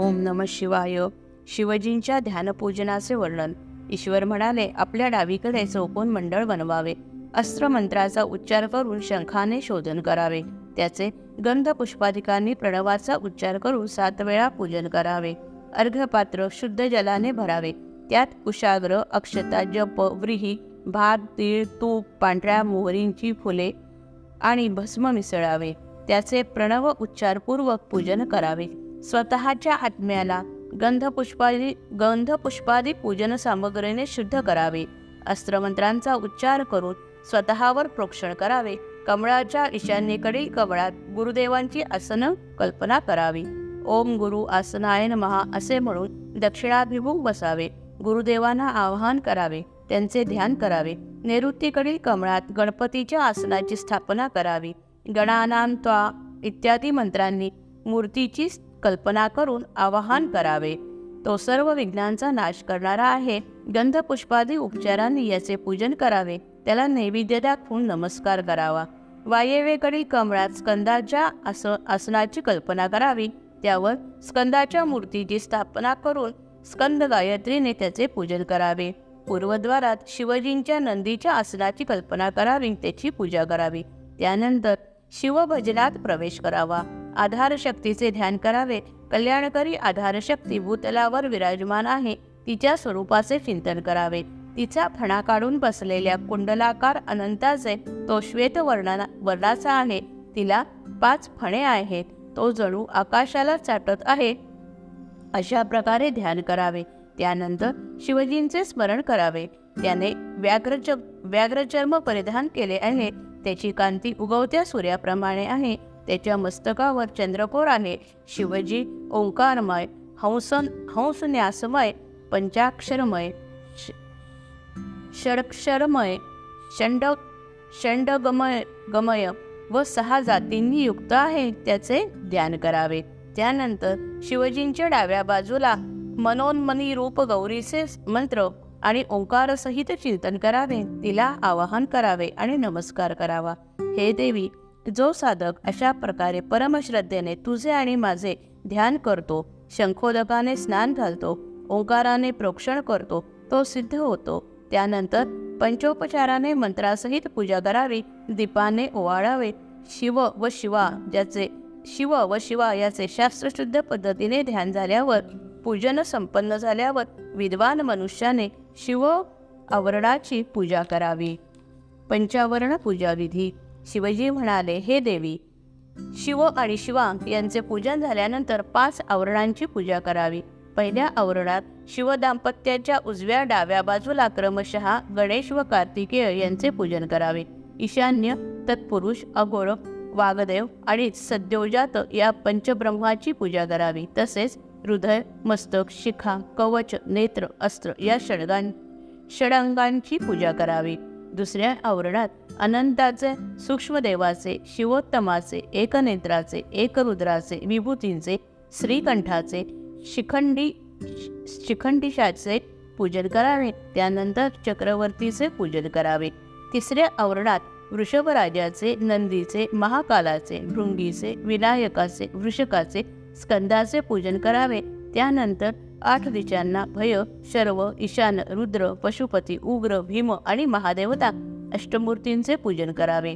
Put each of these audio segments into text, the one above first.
ओम नम शिवाय. शिवजींच्या ध्यानपूजनाचे वर्णन. ईश्वर म्हणाले आपल्या डावीकडे चौकोन मंडळ बनवावे. अस्त्र मंत्राचा उच्चार करून शंखाने शोधन करावे. त्याचे गंध पुष्पाधिकांनी प्रणवाचा उच्चार करून सात वेळा पूजन करावे. अर्घपात्र शुद्ध जलाने भरावे. त्यात कुशाग्र अक्षता जप व्रीही भात तीळ तूप पांढऱ्या मोहरींची फुले आणि भस्म मिसळावे. त्याचे प्रणव उच्चारपूर्वक पूजन करावे. स्वतःच्या आत्म्याला गंधपुष्पादी गंधपुष्पादी पूजन सामग्रीने शुद्ध करावे. अस्त्रमंत्रांचा उच्चार करून स्वतःवर प्रोक्षण करावे. कमळाच्या ईशान्येकडील कमळात गुरुदेवांची आसनं कल्पना करावी. ओम गुरु आसनाय महा असे म्हणून दक्षिणाभिमुख बसावे. गुरुदेवांना आवाहन करावे. त्यांचे ध्यान करावे. नैऋत्येकडील कमळात गणपतीच्या आसनाची स्थापना करावी. गणानाम त्वा इत्यादी मंत्रांनी मूर्तीची कल्पना करून आवाहन करावे. तो सर्व विघ्नांचा नाश करणारा आहे. गंधपुष्पादी उपचारांनी याचे पूजन करावे. त्याला नैवेद्य दाखवून नमस्कार करावा. वायव्येकडील कमळात स्कंदाच्या आस आसनाची कल्पना करावी. त्यावर स्कंदाच्या मूर्तीची स्थापना करून स्कंद गायत्रीने त्याचे पूजन करावे. पूर्वद्वारात शिवजींच्या नंदीच्या आसनाची कल्पना करावी त्याची पूजा करावी. त्यानंतर शिवभजनात प्रवेश करावा. आधार शक्तीचे ध्यान करावे. कल्याणकरी आधार शक्ती भूतलावर विराजमान आहे. तिच्या स्वरूपाचे चिंतन करावे. तिचा फणा काढून बसलेल्या कुंडलाकार अनंताचे तो श्वेत वर्णना वर्णाचा आहे. तिला पाच फणे आहेत. तो जणू आकाशाला चाटत आहे. अशा प्रकारे ध्यान करावे. त्यानंतर शिवजींचे स्मरण करावे. त्याने व्याघ्रच व्याघ्रचर्म परिधान केले आहे. त्याची कांती उगवत्या सूर्याप्रमाणे आहे. त्याच्या मस्तकावर चंद्रकोर आहे. शिवजी ओंकारमय हंसन हंसन्यासमय पंचाक्षरमय षडक्षरमय षंड षंडगमय गमय व सहा जातींनी युक्त आहे त्याचे ध्यान करावे. त्यानंतर शिवजींच्या डाव्या बाजूला मनोन्मनी रूप गौरीचे मंत्र आणि ओंकारसहित चिंतन करावे. तिला आवाहन करावे आणि नमस्कार करावा. हे देवी जो साधक अशा प्रकारे परमश्रद्धेने तुझे आणि माझे ध्यान करतो शंखोदकाने स्नान घालतो ओंकाराने प्रोक्षण करतो तो सिद्ध होतो. त्यानंतर पंचोपचाराने मंत्रासहित पूजा करावी दीपाने ओवाळावे. शिव व शिवा ज्याचे शिव व शिवा याचे शास्त्रशुद्ध पद्धतीने ध्यान झाल्यावर पूजन संपन्न झाल्यावर विद्वान मनुष्याने शिव आवरणाची पूजा करावी. पंचावरण पूजा विधी शिवजी म्हणाले हे देवी शिव आणि शिवांग यांचे पूजन झाल्यानंतर पाच आवरणांची पूजा करावी. पहिल्या आवरणात शिव दाम्पत्याच्या उजव्या डाव्या बाजूला क्रमशः गणेश व कार्तिकेय यांचे पूजन करावे. ईशान्य तत्पुरुष अगोर वागदेव आणि सद्योजात या पंचब्रह्माची पूजा करावी. तसेच हृदय मस्तक शिखा कवच नेत्र अस्त्र या षडगां षडांगांची पूजा करावी. दुसऱ्या आवरणात अनंताचे सूक्ष्मदेवाचे शिवोत्तमाचे एकनेत्राचे एकरुद्राचे विभूतींचे श्रीकंठाचे शिखंडी शिखंडीशाचे पूजन करावे. त्यानंतर चक्रवर्तीचे पूजन करावे. तिसऱ्या आवरणात वृषभराजाचे नंदीचे महाकालाचे भृंगीचे विनायकाचे वृषकाचे स्कंदाचे पूजन करावे. त्यानंतर आठ दिशांना भय शर्व ईशान रुद्र पशुपती उग्र भीम आणि महादेवता अष्टमूर्तींचे पूजन करावे.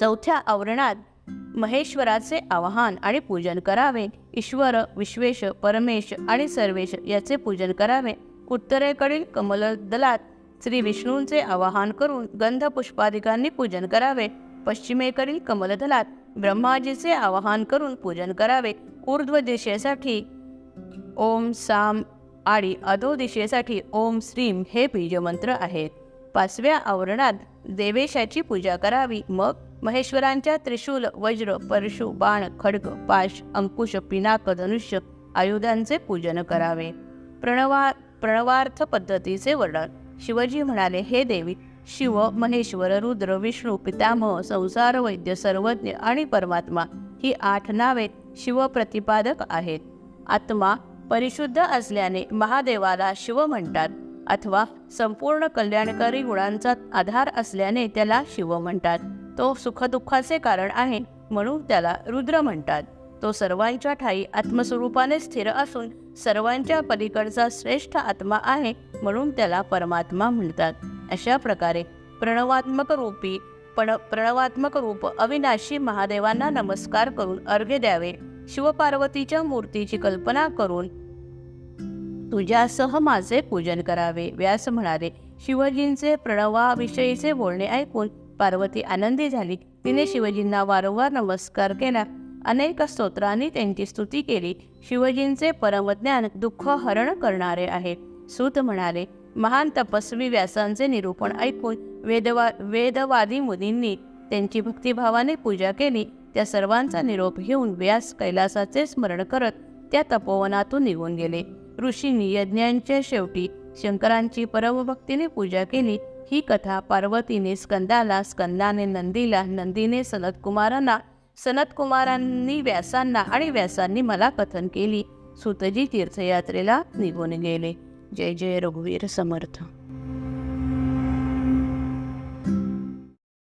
चौथ्या आवरणात महेश्वराचे आवाहन आणि पूजन करावे. ईश्वर विश्वेश परमेश आणि सर्वेश याचे पूजन करावे. उत्तरेकडील कमलदलात श्री विष्णूंचे आवाहन करून गंध पुष्पादिकांनी पूजन करावे. पश्चिमेकडील कमलदलात ब्रह्माजीचे आवाहन करून पूजन करावे. ऊर्ध्व दिशेसाठी ओम साम. आणि अधोदिशेसाठी ओम श्रीम हे बीजमंत्र आहेत पाचव्या आवरणात देवेशाची पूजा करावी. मग महेश्वरांच्या त्रिशूल वज्र परशु बाण खड्ग पाश अंकुश पिनाक धनुष्य आयुधांचे पूजन करावे. प्रणवा प्रणवार्थ पद्धतीचे वर्णन. शिवजी म्हणाले हे देवी शिव महेश्वर रुद्र विष्णू पितामह संसार वैद्य सर्वज्ञ आणि परमात्मा ही आठ नावे शिवप्रतिपादक आहेत. आत्मा परिशुद्ध असल्याने महादेवाला शिव म्हणतात. अथवा संपूर्ण कल्याणकारी गुणांचा आधार असल्याने त्याला शिव म्हणतात. तो सुखदुःखाचे कारण आहे म्हणून त्याला रुद्र म्हणतात. तो सर्वांच्या ठाई आत्मस्वरूपाने स्थिर असून सर्वांच्या पलीकडचा श्रेष्ठ आत्मा आहे म्हणून त्याला परमात्मा म्हणतात. अशा प्रकारे प्रणवात्मक रूपी पण प्रणवात्मक रूप अविनाशी महादेवांना नमस्कार करून अर्घ्य द्यावे. शिवपार्वतीच्या मूर्तीची कल्पना करून तुझ्यासह माझे पूजन करावे व्यास म्हणाले. शिवजींचे प्रणवाविषयीचे बोलणे ऐकून पार्वती आनंदी झाली. तिने शिवजींना वारंवार नमस्कार केला. अनेक स्तोत्रांनी त्यांची स्तुती केली. शिवजींचे परमज्ञान दुःख हरण करणारे आहे. सूत म्हणाले महान तपस्वी व्यासांचे निरूपण ऐकून वेदवा वेदवादी मुनींनी त्यांची भक्तिभावाने पूजा केली. त्या सर्वांचा निरोप घेऊन व्यास कैलासाचे स्मरण करत त्या तपोवनातून निघून गेले. ऋषींनी यज्ञांच्या शेवटी शंकरांची परमभक्तीने पूजा केली. ही कथा पार्वतीने स्कंदाला स्कंदाने नंदीला नंदीने सनतकुमारांना सनतकुमारांनी व्यासांना आणि व्यासांनी मला कथन केली. सुतजी तीर्थयात्रेला निघून गेले. जय जय रघुवीर समर्थ.